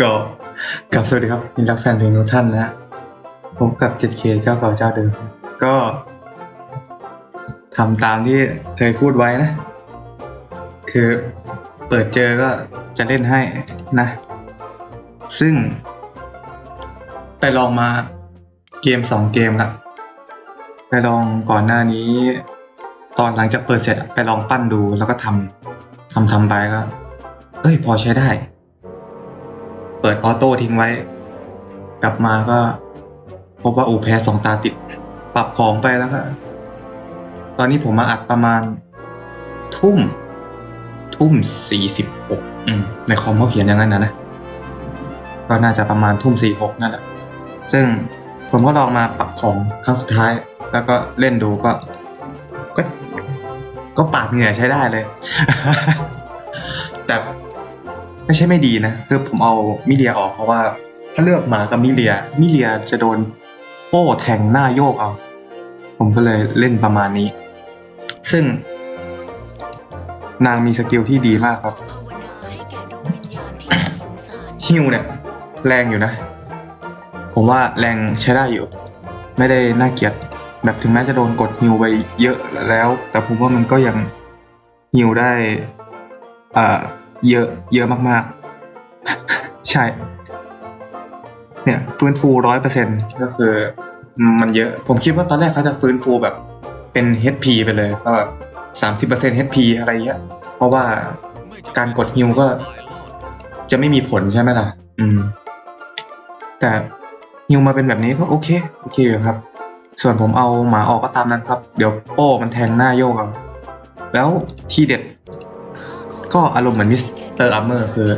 ก็กับสวัสดีครับมินรักแฟนเพลงทุกท่านนะผมกับ 7K เจ้าเก่าเจ้าเดิม ก็ทำตามที่เคยพูดไว้นะ คือเปิดเจอก็จะเล่นให้นะ ซึ่ง ไปลองมาเกมสองเกมละไปลองก่อนหน้านี้ ตอนหลังจากเปิดเสร็จไปลองปั้นดูแล้วก็ทำทำทำไปก็ เอ้ยพอใช้ได้ ปิดออโต้ทิ้งไว้ กลับมาก็ พบว่าอูแพ้สองตาติด ปรับของไปแล้วก็ตอนนี้ผมมาอัดประมาณ ทุ่ม ทุ่มสี่สิบหกในคอมเขาเขียนอย่างนั้นนะนะ ก็น่าจะประมาณทุ่มสี่หกนั่นแหละซึ่งผมก็ลองมาปรับของครั้งสุดท้าย แล้วก็เล่นดูก็ ก็ก็ปาดเหงื่อใช้ได้เลย แต่ ไม่ใช่ไม่ดีนะคือผมเอามิเลียออกเพราะว่า ถ้าเลือกหมากับมิเลีย มิเลียจะโดนโป้แทงหน้าโยกเอา ผมก็เลยเล่นประมาณนี้ ซึ่ง นางมีสกิลที่ดีมากครับฮิวเนี่ย แรงอยู่นะ ผมว่าแรงใช้ได้อยู่ ไม่ได้น่าเกลียดแบบถึงแม้จะโดนกดฮิวไปเยอะแล้ว แต่ผมว่ามันก็ยังฮิวได้อ่า เยอะ เยอะมากๆ ใช่ เนี่ยฟื้นฟูร้อยเปอร์เซ็นก็คือ มันเยอะ ผมคิดว่าตอนแรกเขาจะฟื้นฟูแบบเป็น HP ไปเลย ก็สามสิบเปอร์เซ็น HP อะไรเงี้ย เพราะว่าการกดฮิวก็จะไม่มีผลใช่ไหมล่ะ อืม แต่ฮิวมาเป็นแบบนี้ก็โอเค โอเคครับ ส่วนผมเอาหมาออกก็ตามนั้นครับ เดี๋ยวโป้มันแทงหน้าโยกเอาแล้วทีเด็ด ก็อารมณ์เหมือนมิสเตอร์อัมเมอร์คือ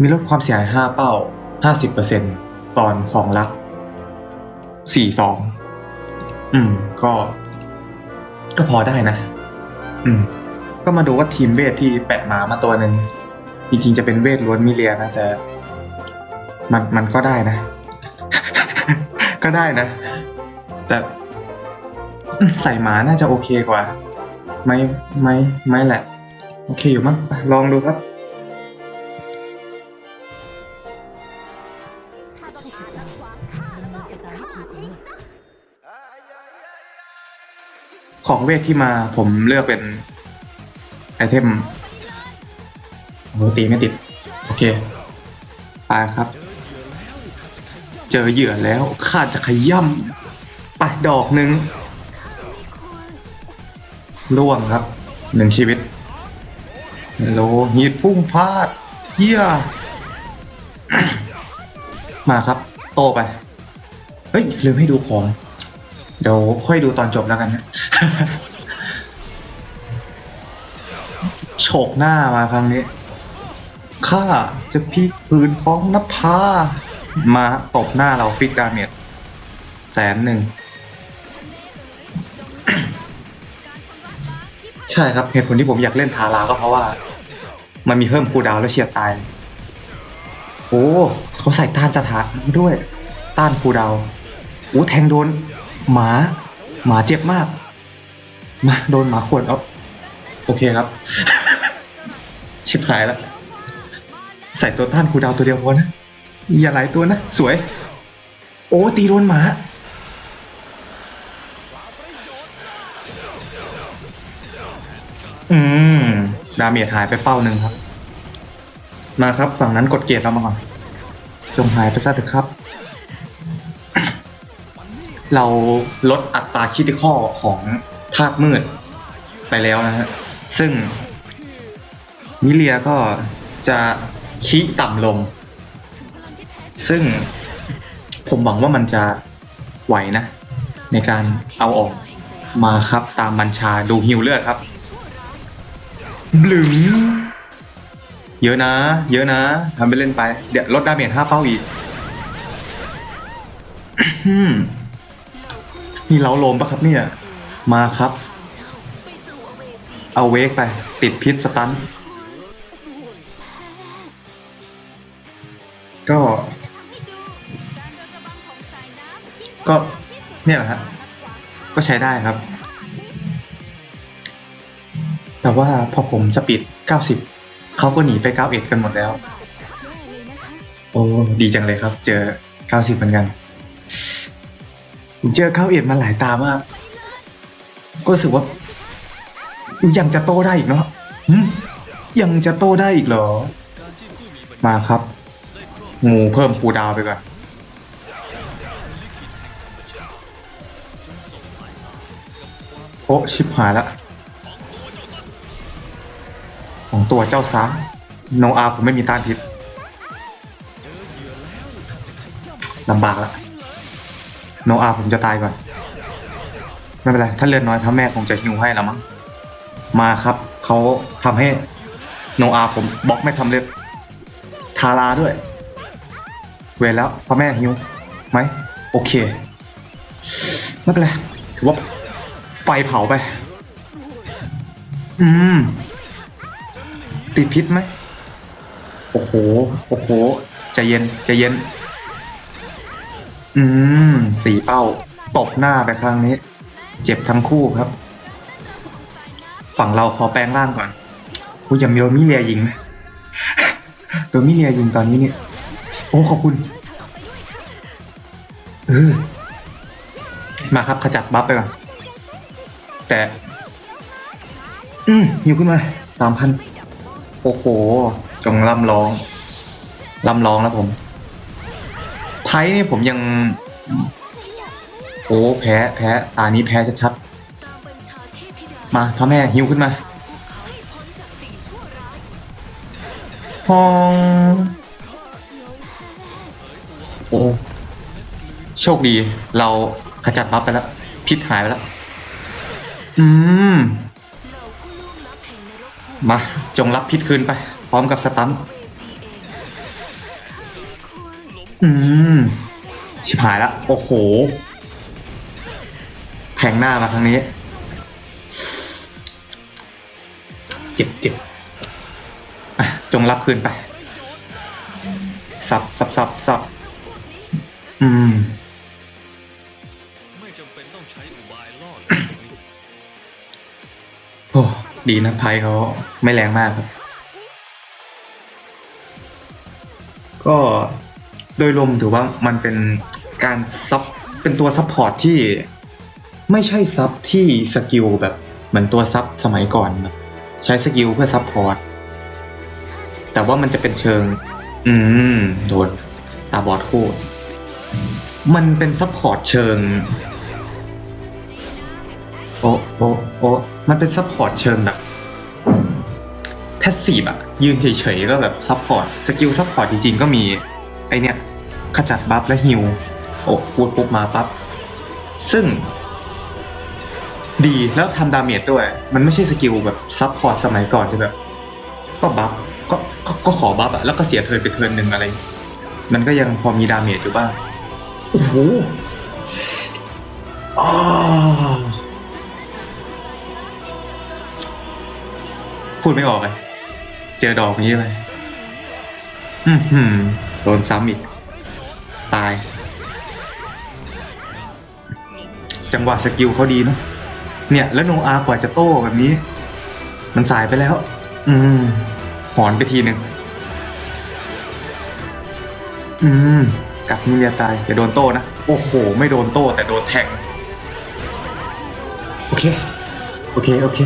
มีลดความเสียหาย 5 เป้า 50%ตอนของรัก 42 อืม ก็ ก็พอได้นะ อืม ก็มาดูว่าทีมเวทที่แปะหมามาตัวหนึ่งจริงๆจะเป็นเวทล้วนมิเลียนะ แต่ มันมันก็ได้นะ ก็ได้นะ แต่ใส่หมาน่าจะโอเคกว่า ไม่ไม่ไม่แหละ โอเคอยู่มั้งไปลองดูครับของเวทที่มาผมเลือกเป็น ไอเทมโอ้โหตีไม่ติด โอเคไปครับ เจอเหยื่อแล้วข้าจะขย่ำไปดอกหนึ่งล่วงครับหนึ่งชีวิต โลหิตพุ่งพลาดเยี่ยมาครับ โตไป เฮ้ย ลืมให้ดูของ เดี๋ยวค่อยดูตอนจบแล้วกันนะโฉกหน้ามาครั้งนี้ ข้าจะพลิกปืนฟ้องนภามาตบหน้าเราฟิกดาเมจแสนหนึ่ง ใช่ครับเหตุผลที่ผมอยากเล่นทาราก็เพราะว่า มันมีเพิ่มคูดาวแล้วเฉียดตาย โอ้เขาใส่ต้านสถานด้วย ต้านคูดาวน์โอ้แทงโดน หมา หมาเจ็บมาก มาโดนหมาขวนเอาโอเคครับ ชิบหายแล้ว ใส่ตัวต้านคูดาวตัวเดียวพอนะอย่าหลายตัวนะ สวย โอ้ตีโดนหมาอืม ดาเมจหายไปเป้าหนึ่งครับ มาครับฝั่งนั้นกดเกตเรามาก่อนจงหายไปซะเถอะครับ เราลดอัตราคิดข้อของธาตุมืดไปแล้วนะฮะ ซึ่ง มิเลียก็จะคิต่ำลง ซึ่งผมหวังว่ามันจะไหวนะ ในการเอาออกมาครับตามบัญชาดูฮิวเลือดครับ บลึงเยอะนะ เยอะนะทำไปเล่นไป เดี๋ยวลดดาเมจห้าเป้าอีกนี่เล้าโลมปะครับเนี่ย มาครับเวจีเอาเวกไป ติดพิษสตัน ก็ ก็เนี่ยแหละฮะก็ใช้ได้ครับ แต่ว่าพอผมสปีด 90 เขาก็หนีไป 91 กันหมดแล้ว โอ้ดีจังเลยครับ เจอ 90 เหมือนกันผมเจอเข้าเอ็ดมาหลายตามาก ก็รู้สึกว่า ยังจะโตได้อีกเนาะหึยังจะโตได้อีกเหรอ มาครับ งูเพิ่มคูลดาวน์ไปก่อนโอ้ชิบหายละ ของตัวเจ้าซาโนอาผมไม่มีต้านพิษลำบากละโนอาผมจะตายก่อน ไม่เป็นไร ถ้าเลือดน้อยพระแม่คงจะฮิวให้แล้วมั้งมาครับเขาทำให้โนอาผมบล็อกไม่ทำเร็จทาราด้วย เวรแล้วพระแม่ฮิวไหมโอเคไม่เป็นไรถือว่าไฟเผาไป อืม ติดพิษไหมโอ้โห โอ้โห ใจเย็น ใจเย็น อืม สีเป้า ตบหน้าไปครั้งนี้ เจ็บทั้งคู่ครับ ฝั่งเราขอแปลงร่างก่อนกูจะมีโดมิเลียยิงไหมโดมิเลียยิงตอนนี้เนี่ย โอ้ ขอบคุณเออมาครับ ขจัดบัฟไปก่อน แต่ อืมหิวขึ้นมาสามพัน โอ้โห จงล่ำร้องล่ำร้องแล้วผมไพ่นี่ผมยัง โอ้แพ้แพ้ตานี้แพ้ชัดมาพธิดาๆมาพ่อแม่หิวขึ้นมาเขาให้พ้นจากสิ่งชั่วร้ายฮองโอ้โชคดี เราขจัดบัฟไปแล้ว พิษหายไปแล้ว อืม มิมาจงรับพิษคืนไป พร้อมกับสตันเวจีเองอืม ชิบหายละ โอ้โหแทงหน้ามาครั้งนี้ เจ็บเจ็บอะจงรับคืนไป สับสับสับสับอืมไม่จำเป็นต้องใช้อุบายล่อหรือสวิตโอ้ ดีนะไพ่เขาไม่แรงมากครับ ก็โดยรวมถือว่ามันเป็นการซับเป็นตัวซับพอร์ตที่ไม่ใช่ซับที่สกิลแบบเหมือนตัวซับสมัยก่อนแบบใช้สกิลเพื่อซับพอร์ตแต่ว่ามันจะเป็นเชิง อืมโดนตาบอดคู่ มันเป็นซับพอร์ตเชิง โอ้โอ้โอ้มันเป็นซัพพอร์ตเชิงแบบแพสซีฟอะยืนเฉยๆก็แบบซัพพอร์ตสกิลซัพพอร์ตจริงๆก็มี ไอเนี้ยขจัดบัฟและฮิวโอ้พูดปุ๊บมาปั๊บซึ่ง ดีแล้วทำดาเมจด้วย มันไม่ใช่สกิลแบบซัพพอร์ตสมัยก่อนที่แบบ ก็บัฟก็ก็ก็ขอบัฟอะแล้วก็เสียเทิร์นไปเทิร์นหนึ่งอะไร มันก็ยังพอมีดาเมจอยู่บ้างโอ้โหอ้าว พูดไม่ออกเลยเจอดอกนี้ไปอือหือโดนซ้ำอีก ตาย จังหวะสกิลเขาดีเนอะเนี่ย แล้วโนอากว่าจะโต้แบบนี้ มันสายไปแล้ว อืม หอนไปทีหนึ่งอืมกัดมิเลียตายอย่าโดนโต้นะ โอ้โห ไม่โดนโต้แต่โดนแทง โอเค โอเค โอเค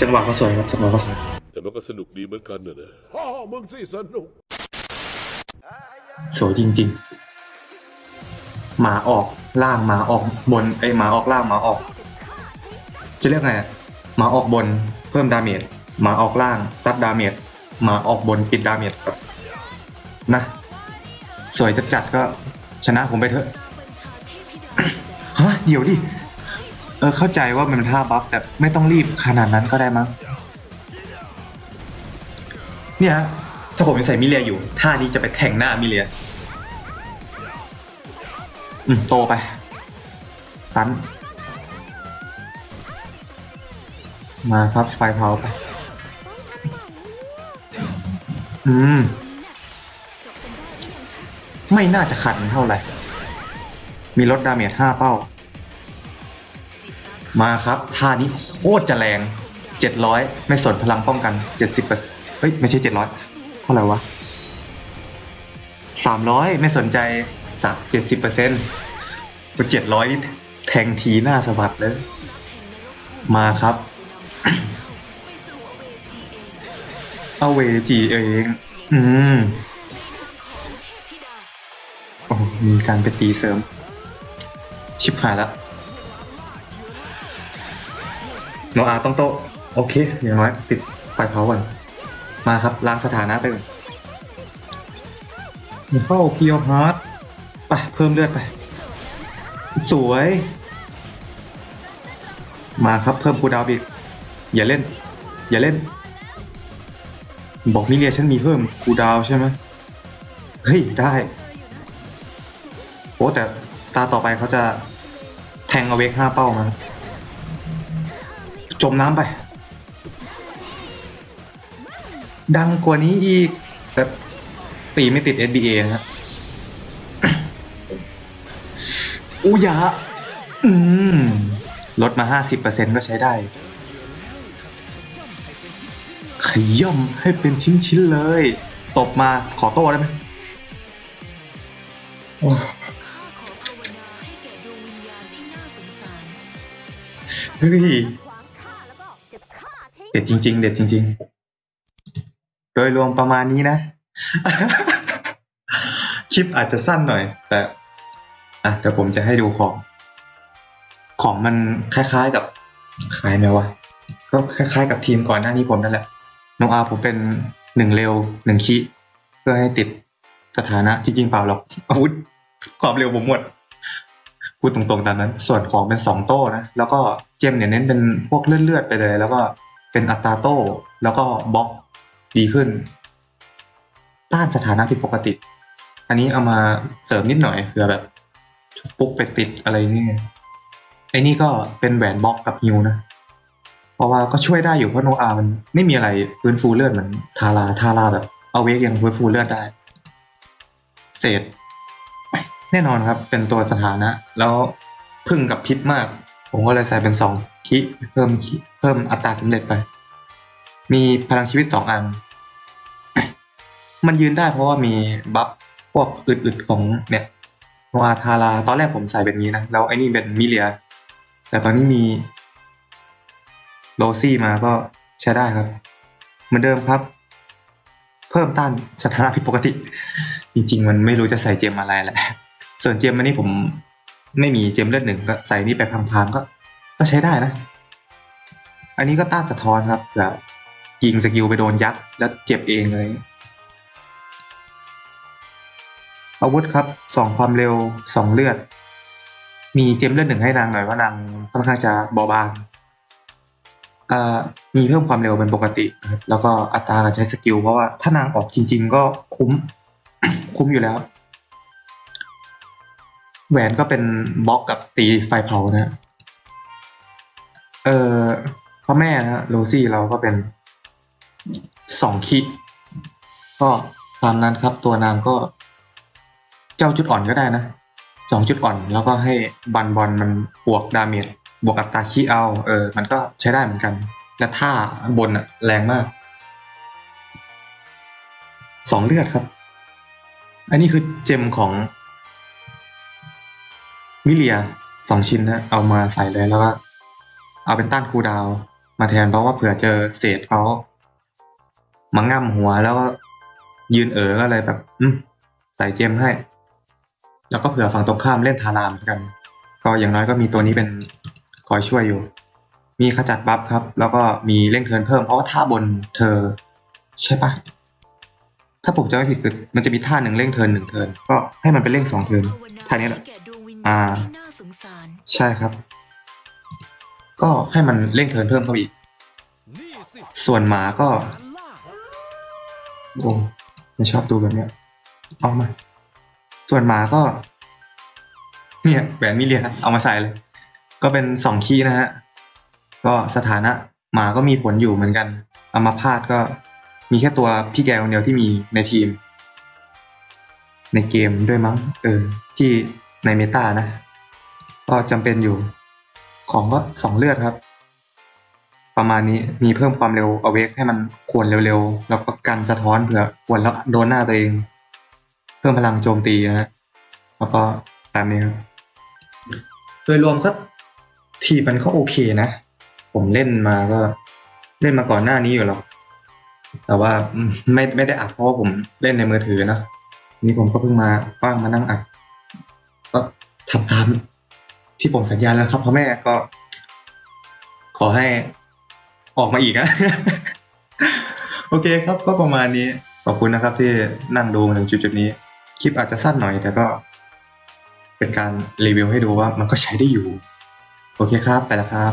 จังหวะเขาสวยครับจังหวะเขาสวยแต่มันก็สนุกดีเหมือนกันนะนะพ่อมึงสิสนุก สวยจริง ๆ หมาออกล่างหมาออกบนไอยหมาออกล่างหมาออก จะเรียกไงอะหมาออกบนเพิ่มดาเมจหมาออกล่างซัดดาเมจหมาออกบนปิดดาเมจครับนะ สวยจัดๆก็ชนะผมไปเถอะบัญชาเทพธิดาฮะเดี๋ยวดิ เออเข้าใจว่ามันเป็นท่าบัฟแต่ไม่ต้องรีบขนาดนั้นก็ได้มั้งเนี่ยถ้าผมยังใส่มิเลียอยู่ท่านี้จะไปแทงหน้ามิเลียอืมโตไปตันมาครับไฟเผาไป อืม ไม่น่าจะขัดมันเท่าไหร่ มีลดดาเมจห้าเป้า มาครับท่านี้โคตรจะแรงเจ็ดร้อยไม่สนพลังป้องกันเจ็ดสิบเปอร์เฮ้ยไม่ใช่เจ็ดร้อยเท่าไหร่วะสามร้อยไม่สนใจสักเจ็ดสิบเปอร์เซ็นต์เจ็ดร้อยแทงทีหน้าสะบัดเลย มาครับเอาเวจีเอง อืมโอ้มีการไปตีเสริม ชิบหายแล้ว โนอาต้องโตโอเคอย่างน้อยติดไฟเผาก่อนมาครับล้างสถานะไปก่อนเข้าเกียวฮาร์ดไปเพิ่มเลือดไป สวย มาครับเพิ่มคูดาวอีกอย่าเล่น อย่าเล่น บอกมิเลียฉันมีเพิ่มคูดาวใช่ไหมเฮ้ย ได้โอ้แต่ตาต่อไปเขาจะแทงเอาเวกห้าเป้ามา จมน้ำไป ดังกว่านี้อีก แต่ตีไม่ติด NBA นะครับอุยะอืม ลดมาห้าสิบเปอร์เซ็นก็ใช้ได้ ขย่ำให้เป็นชิ้น ๆ เลย ตบมาขอโต้ได้ไหมเฮ้ย เด็ดจริง ๆ เด็ดจริง ๆ โดยรวมประมาณนี้นะ คลิปอาจจะสั้นหน่อย แต่อะเดี๋ยวผมจะให้ดูของ ของมันคล้ายๆกับคล้ายไหมวะก็คล้ายๆกับทีมก่อนหน้านี้ผมนั่นแหละโนอาผมเป็นหนึ่งเร็วหนึ่งคิเพื่อให้ติดสถานะจริงๆเปล่าหรอกอาวุธความเร็วผมหมดพูดตรงๆตามนั้น ส่วนของเป็นสองโต้นะ แล้วก็เจมเนี่ยเน้นเป็นพวกเลือดๆไปเลย แล้วก็ เป็นอัตราโต้แล้วก็บล็อกดีขึ้น ต้านสถานะผิดปกติ อันนี้เอามาเสริมนิดหน่อยเผื่อแบบปุ๊บไปติดอะไรนี่ไงไอ้นี่ก็เป็นแหวนบล็อกกับฮิวนะ เพราะว่าก็ช่วยได้อยู่เพราะโนอามันไม่มีอะไรฟื้นฟูเลือดเหมือนทาราทาราแบบเอาเวกยังฟื้นฟูเลือดได้ เศษ แน่นอนครับ เป็นตัวสถานะ แล้วพึ่งกับพิษมาก ผมก็เลยใส่เป็นสองคิเพิ่มคิเพิ่มอัตราสำเร็จไป มีพลังชีวิตสองอัน มันยืนได้เพราะว่ามีบัฟพวกอึดๆของเนี่ยโนอาทาราตอนแรกผมใส่เป็นนี้นะ แล้วไอ้นี่เป็นมิเลีย แต่ตอนนี้มีโรซี่มาก็ใช้ได้ครับ เหมือนเดิมครับ เพิ่มต้านสถานะผิดปกติ จริงๆ มันไม่รู้จะใส่เจมอะไรแหละ ส่วนเจมอันนี้ผม ไม่มีเจมเลือดหนึ่งก็ใส่นี่ไปพังๆก็ ก็ใช้ได้นะ อันนี้ก็ต้านสะท้อนครับเผื่อยิงสกิลไปโดนยักษ์แล้วเจ็บเองเลยอาวุธครับสองความเร็วสองเลือด มีเจมเลือดหนึ่งให้นางหน่อยว่านางค่อนข้างจะเบาบางมีเพิ่มความเร็วเป็นปกตินะครับแล้วก็อัตราการใช้สกิลเพราะว่าถ้านางออกจริง ๆ ก็คุ้ม คุ้มอยู่แล้ว แหวนก็เป็นบล็อกกับตีไฟเผานะเออพ่อแม่นะฮะโรซี่เราก็เป็นสองคิก็ตามนั้นครับ ตัวนางก็ เจ้าจุดอ่อนก็ได้นะสองจุดอ่อน แล้วก็ให้บันบอลมันบวกดาเมจบวกอัตราคีเอา เออ มันก็ใช้ได้เหมือนกัน และท่าบนอะแรงมากสองเลือดครับ อันนี้คือเจมของ มิเลียสองชิ้นนะเอามาใส่เลยแล้วก็เอาเป็นต้านคูดาวมาแทนเพราะว่าเผื่อเจอเศษเขามาง่ำหัวแล้วก็ยืนเอ๋อก็เลยแบบ อืมใส่เจมให้ แล้วก็เผื่อฝั่งตรงข้ามเล่นทารามเหมือนกัน ก็อย่างน้อยก็มีตัวนี้เป็นคอยช่วยอยู่ มีขจัดบัฟครับ แล้วก็มีเร่งเทินเพิ่มเพราะว่าท่าบนเธอ ใช่ปะถ้าผมจำไม่ผิดคือมันจะมีท่าหนึ่งเร่งเทินหนึ่งเทินก็ให้มันเป็นเร่งสองเทินภาวนาท่านี้แหละ ให้แก่ดวงวิญอ่าญาณที่น่าสงสาร ใช่ครับ ก็ให้มันเร่งเทิร์นเพิ่มเข้าไปอีก นี่สิส่วนหมาก็ การล่าโอ้ไม่ชอบดูแบบเนี้ยเอามา ส่วนหมาก็ เนี่ยแหวนมิเลียเอามาใส่เลย ก็เป็นสองคีย์นะฮะ ก็สถานะหมาก็มีผลอยู่เหมือนกันอามาพาดก็มีแค่ตัวพี่แกคนเดียวที่มีในทีม ในเกมด้วยมั้ง เออ ที่ ในเมตานะ ก็จำเป็นอยู่ ของก็สองเลือดครับ ประมาณนี้มีเพิ่มความเร็วเอาเวกให้มันขวนเร็วๆ แล้วก็กันสะท้อนเผื่อขวนแล้วโดนหน้าตัวเอง เพิ่มพลังโจมตีนะ แล้วก็ตามนี้ครับ โดยรวมก็ทีมันก็โอเคนะ ผมเล่นมาก็เล่นมาก่อนหน้านี้อยู่หรอกแต่ว่าไม่ไม่ได้อัดเพราะว่าผมเล่นในมือถือนะนี่ผมก็เพิ่งมาว่างมานั่งอัด ทำตามที่ผมสัญญาแล้วครับพ่อแม่ก็ ขอให้ออกมาอีกนะ โอเคครับก็ประมาณนี้ ขอบคุณนะครับ ที่นั่งดูมาถึงจุดๆนี้ คลิปอาจจะสั้นหน่อย แต่ก็ เป็นการรีวิวให้ดูว่ามันก็ใช้ได้อยู่ โอเคครับ ไปแล้วครับ